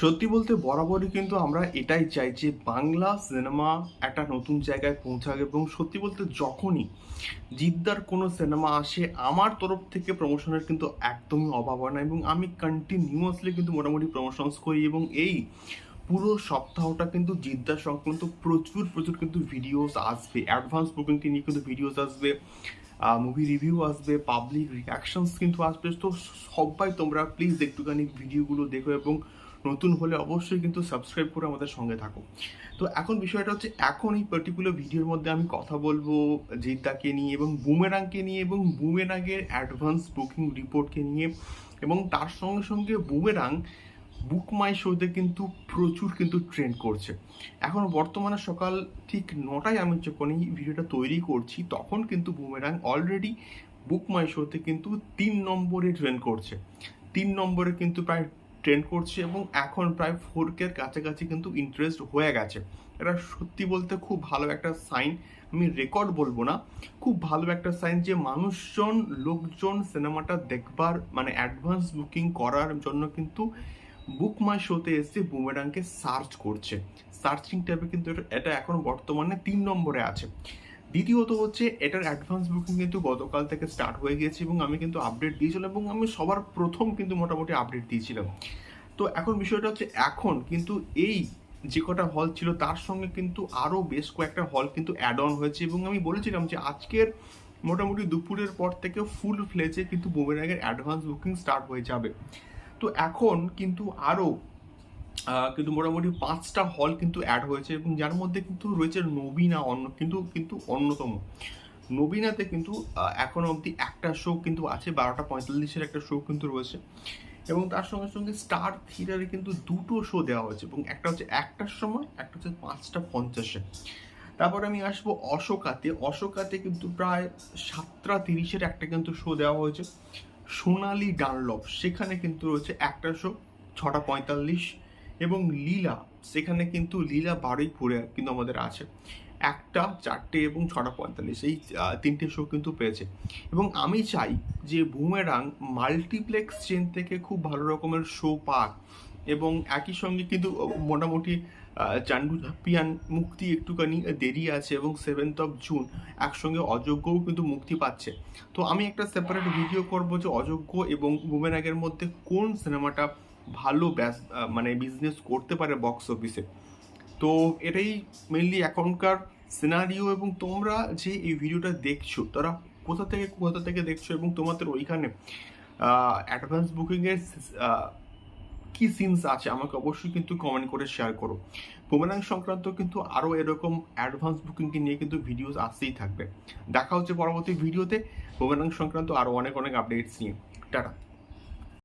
সত্যি বলতে বরাবরই কিন্তু আমরা এটাই চাই যে বাংলা সিনেমা একটা নতুন জায়গায় পৌঁছাক এবং সত্যি বলতে যখনই জিদ্দার কোনো সিনেমা আসে, আমার তরফ থেকে প্রমোশনের কিন্তু একদমই অভাব হয় না এবং আমি কন্টিনিউয়াসলি কিন্তু মোটামুটি প্রমোশনস করি এবং এই পুরো সপ্তাহটা কিন্তু জিদ্দার সংক্রান্ত প্রচুর প্রচুর কিন্তু ভিডিওস আসবে। অ্যাডভান্স বুকিংকে নিয়ে কিন্তু ভিডিওস আসবে মুভি রিভিউ আসবে পাবলিক রিয়াকশনস কিন্তু আসবে। তো সবাই তোমরা প্লিজ একটুখানি ভিডিওগুলো দেখো এবং নতুন হলে অবশ্যই কিন্তু সাবস্ক্রাইব করে আমাদের সঙ্গে থাকো। তো এখন বিষয়টা হচ্ছে, এখন এই পার্টিকুলার ভিডিওর মধ্যে আমি কথা বলব জিদ্দাকে নিয়ে এবং বুমেরাংকে নিয়ে এবং বুমেরাংয়ের অ্যাডভান্স বুকিং রিপোর্টকে নিয়ে এবং তার সঙ্গে সঙ্গে বুমেরাং বুক মাই শোতে কিন্তু প্রচুর কিন্তু ট্রেন্ড করছে। এখন বর্তমানে সকাল ঠিক নটায় আমি যখন এই ভিডিওটা তৈরি করছি, তখন কিন্তু বুমেরাং অলরেডি বুক মাই শোতে কিন্তু তিন নম্বরে ট্রেন্ড করছে। তিন নম্বরে কিন্তু প্রায় ট্রেন্ড করছে এবং এখন প্রায় ফোর কের কাছাকাছি কিন্তু ইন্টারেস্ট হয়ে গেছে। এটা সত্যি বলতে খুব ভালো একটা সাইন আমি রেকর্ড বলব না, খুব ভালো একটা সাইন যে মানুষজন, লোকজন সিনেমাটা দেখবার মানে অ্যাডভান্স বুকিং করার জন্য কিন্তু বুক মাই শোতে এসে বুমেরাংকে সার্চ করছে। সার্চিং ট্যাবে কিন্তু এটা এখন বর্তমানে তিন নম্বরে আছে। দ্বিতীয়ত হচ্ছে এটার অ্যাডভান্স বুকিং কিন্তু গতকাল থেকে স্টার্ট হয়ে গিয়েছে এবং আমি কিন্তু আপডেট দিয়েছিলাম এবং আমি সবার প্রথম কিন্তু মোটামুটি আপডেট দিয়েছিলাম। তো এখন বিষয়টা হচ্ছে এখন কিন্তু এই যে কটা হল ছিল তার সঙ্গে কিন্তু আরও বেশ কয়েকটা হল কিন্তু অ্যাড অন হয়েছে এবং আমি বলেছিলাম যে আজকের মোটামুটি দুপুরের পর থেকে ফুল ফ্লেজে কিন্তু বুমেরাগের অ্যাডভান্স বুকিং স্টার্ট হয়ে যাবে। তো এখন কিন্তু আরও কিন্তু মোটামুটি পাঁচটা হল কিন্তু অ্যাড হয়েছে এবং যার মধ্যে কিন্তু রয়েছে নবীনা অন্য, কিন্তু কিন্তু অন্যতম। নবীনাতে কিন্তু এখনও অবধি একটা শো কিন্তু আছে, বারোটা পঁয়তাল্লিশের একটা শো কিন্তু রয়েছে। এবং তার সঙ্গে সঙ্গে স্টার থিয়েটারে কিন্তু দুটো শো দেওয়া হয়েছে এবং একটা হচ্ছে একটার সময়, একটা হচ্ছে পাঁচটা পঞ্চাশে। তারপর আমি আসব অশোকাতে। অশোকাতে কিন্তু প্রায় সাতটা তিরিশের একটা কিন্তু শো দেওয়া হয়েছে। সোনালি ডানলপ, সেখানে কিন্তু রয়েছে একটা শো ছটা পঁয়তাল্লিশ। এবং লীলা, সেখানে কিন্তু লীলা বারুইপুরে কিন্তু আমাদের আছে। একটা, চারটে এবং ছটা পঁয়তাল্লিশ, এই তিনটে শো কিন্তু পেয়েছে। এবং আমি চাই যে বুমেরাং মাল্টিপ্লেক্স চেন থেকে খুব ভালো রকমের শো পাক এবং একই সঙ্গে কিন্তু মোটামুটি চান্ডু ঝাপিয়ান মুক্তি একটুখানি দেরি আছে এবং সেভেন্থ অফ জুন একসঙ্গে অযোগ্যও কিন্তু মুক্তি পাচ্ছে। তো আমি একটা সেপারেট ভিডিও করব যে অযোগ্য এবং বুমেরাগের মধ্যে কোন সিনেমাটা ভালো মানে বিজনেস করতে পারে বক্স অফিসে তো এটাই মেনলি এখনকার সিনারিও এবং তোমরা যে এই ভিডিওটা দেখছ, তারা কোথা থেকে কোথা থেকে দেখছ এবং তোমাদের ওইখানে অ্যাডভান্স বুকিংয়ের কি সিনস আছে, আমাকে অবশ্যই কিন্তু কমেন্ট করে শেয়ার করো। বুমেরাং সংক্রান্ত কিন্তু আরও এরকম অ্যাডভান্স বুকিংকে নিয়ে কিন্তু ভিডিওস আসতেই থাকবে। দেখা হচ্ছে পরবর্তী ভিডিওতে বুমেরাং সংক্রান্ত আরও অনেক অনেক আপডেটস নিয়ে। টাটা।